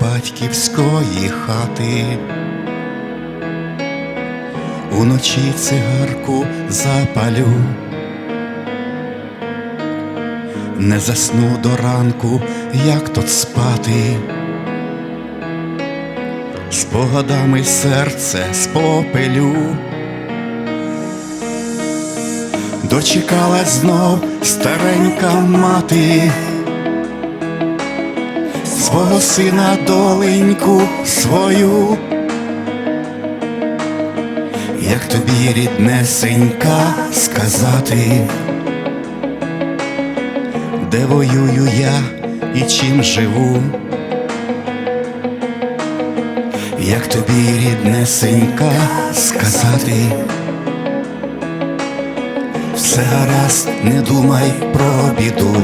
батьківської хати. Уночі цигарку запалю, не засну до ранку, як тут спати, спогадами серце спопелю. Дочекалась знов старенька мати, свого сина доленьку свою, як тобі ріднесенька сказати, де воюю я і чим живу, як тобі ріднесенька сказати. Все гаразд, не думай про біду.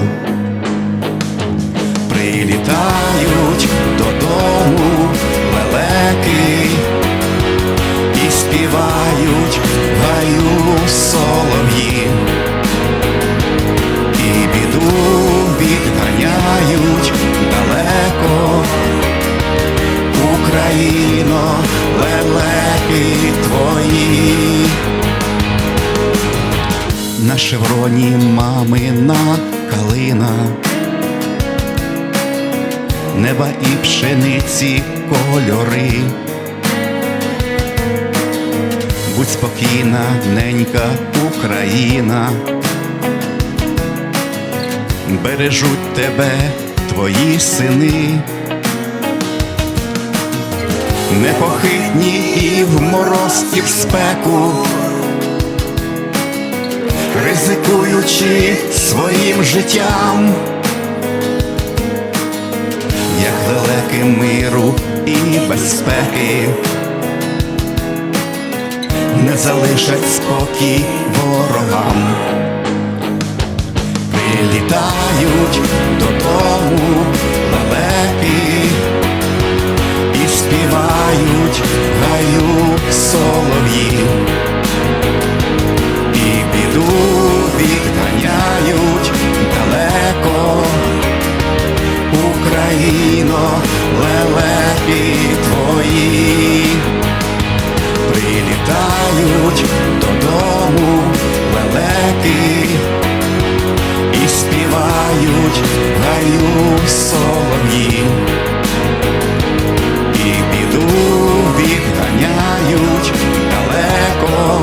На шевроні мамина калина, неба і пшениці кольори. Будь спокійна, ненька Україна, бережуть тебе твої сини, непохитні і в мороз, і в спеку ризикуючи своїм життям, як далеки миру і безпеки, не залишать спокій ворогам, прилітають додому лелеки і співають гаю солов'ї Україно, лелеки твої, прилітають додому лелеки і співають гаю солов'ї, і біду відганяють далеко.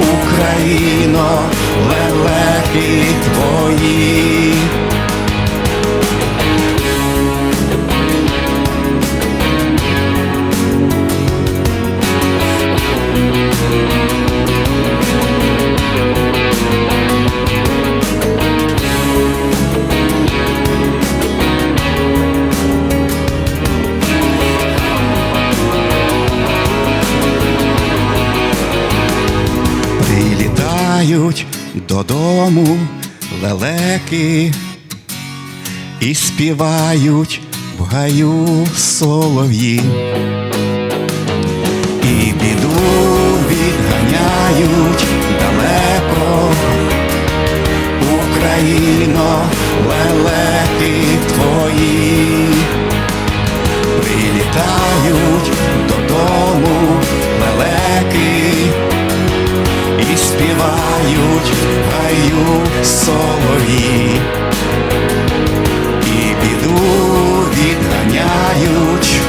Україно, лелеки твої. Прилітають додому лелеки і співають в гаю солов'ї, і біду співають в гаю солові і біду відганяють